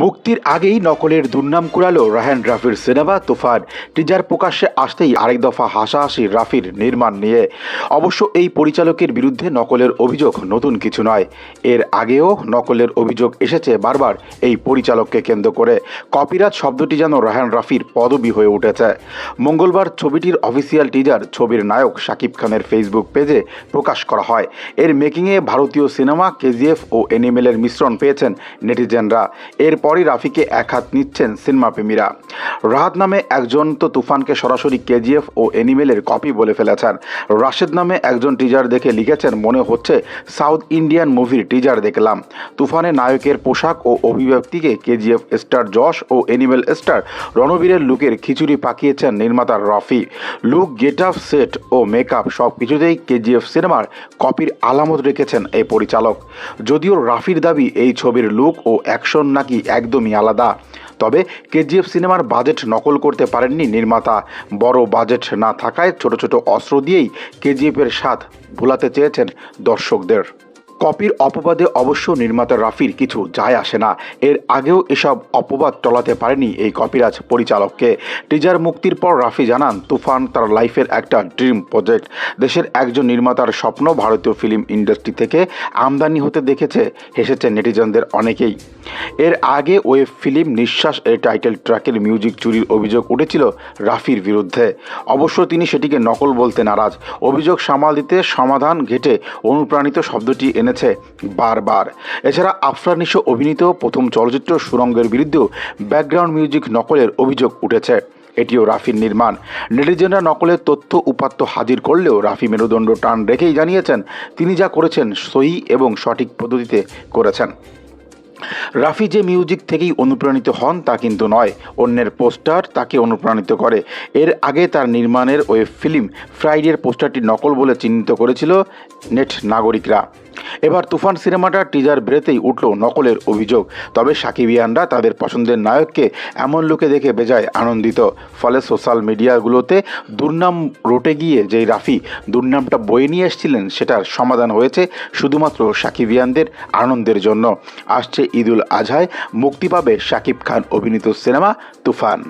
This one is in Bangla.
মুক্তির আগেই নকলের দুর্নাম কুড়ালো রাহান রাফির সিনেমা তুফান। টিজার প্রকাশ্যে আসতেই আরেক দফা হাসাহাসি রাফির নির্মাণ নিয়ে। অবশ্য এই পরিচালকের বিরুদ্ধে নকলের অভিযোগ নতুন কিছু নয়। এর আগেও নকলের অভিযোগ এসেছে বারবার এই পরিচালককে কেন্দ্র করে। কপিরাজ শব্দটি যেন রাহান রাফির পদবি হয়ে উঠেছে। মঙ্গলবার ছবিটির অফিসিয়াল টিজার ছবির নায়ক শাকিব খানের ফেসবুক পেজে প্রকাশ করা হয়। এর মেকিংয়ে ভারতীয় সিনেমা কেজিএফ ও এনিমেলের মিশ্রণ পেয়েছেন নেটিজেনরা। এরপরই রাফিকে এক হাত নিচ্ছেন সিনেমাপ্রেমীরা। রাহাত নামে একজন তো তুফানকে সরাসরি কেজিএফ ও এনিমেলের কপি বলে ফেলেছেন। রাশেদ নামে একজন টিজার দেখে লিখেছেন, মনে হচ্ছে সাউথ ইন্ডিয়ান মুভির টিজার দেখলাম। তুফানে নায়কের পোশাক ও অভিব্যক্তিকে কেজিএফ স্টার যশ ও এনিমেল স্টার রণবীরের লুকের খিচুড়ি পাকিয়েছেন নির্মাতা Rafi. Look get up set ও মেকআপ সব কিছুতেই কেজিএফ সিনেমার কপির আলামত রেখেছেন এই পরিচালক। যদিও রাফির দাবি, এই ছবির লুক ও অ্যাকশন নাকি একদমই আলাদা। তবে কেজিএফ সিনেমার বাজেট নকল করতে পারেননি নির্মাতা। বড় বাজেট না থাকায় ছোট ছোট অস্ত্র দিয়েই কেজিএফের স্বাদ ভোলাতে চেয়েছেন দর্শকদের। কপির অপবাদে অবশ্য নির্মাতা রাফির কিছু যায় আসে না। এর আগেও এসব অপবাদ টলাতে পারেনি এই কপিরাজ পরিচালককে। টিজার মুক্তির পর রাফি জানান, তুফান তার লাইফের একটা ড্রিম প্রজেক্ট। দেশের একজন নির্মাতার স্বপ্ন ভারতীয় ফিল্ম ইন্ডাস্ট্রি থেকে আমদানি হতে দেখেছে, হেসেছে নেটিজনদের অনেকেই। এর আগে ওয়েব ফিল্ম নিঃশ্বাস এর টাইটেল ট্র্যাকের মিউজিক চুরির অভিযোগ উঠেছিল রাফির বিরুদ্ধে। অবশ্য তিনি সেটিকে নকল বলতে নারাজ। অভিযোগ সামাল দিতে সমাধান ঘেটে অনুপ্রাণিত শব্দটি এনেছে বারবার। এছাড়া আফরানিশো অভিনীত প্রথম চলচ্চিত্র সুরঙ্গের বিরুদ্ধেও ব্যাকগ্রাউন্ড মিউজিক নকলের অভিযোগ উঠেছে। এটিও রাফির নির্মাণ। নেটিজেনরা নকলের তথ্য উপাত্ত হাজির করলেও রাফি মেরুদণ্ড টান রেখেই জানিয়েছেন, তিনি যা করেছেন সহি এবং সঠিক পদ্ধতিতে করেছেন। রাফি যে মিউজিক থেকেই অনুপ্রাণিত হন তা কিন্তু নয়, অন্যের পোস্টার তাকে অনুপ্রাণিত করে। এর আগে তার নির্মাণের ওয়েব ফিল্ম ফ্রাইডের পোস্টারটি নকল বলে চিহ্নিত করেছিল নেট নাগরিকরা। এবার তুফান সিনেমাটার টিজার বেরোতেই উঠল নকলের অভিযোগ। তবে সাকিবিয়ানরা তাদের পছন্দের নায়ককে এমন লোকে দেখে বেজায় আনন্দিত। ফলে সোশ্যাল মিডিয়াগুলোতে দুর্নাম রোটে গিয়ে যেই রাফি দুর্নামটা বয়ে নিয়ে এসেছিলেন, সেটার সমাধান হয়েছে শুধুমাত্র সাকিবিয়ানদের আনন্দের জন্য। আসছে ঈদুল আজহায়, মুক্তি পাবে শাকিব খান অভিনীত সিনেমা তুফান।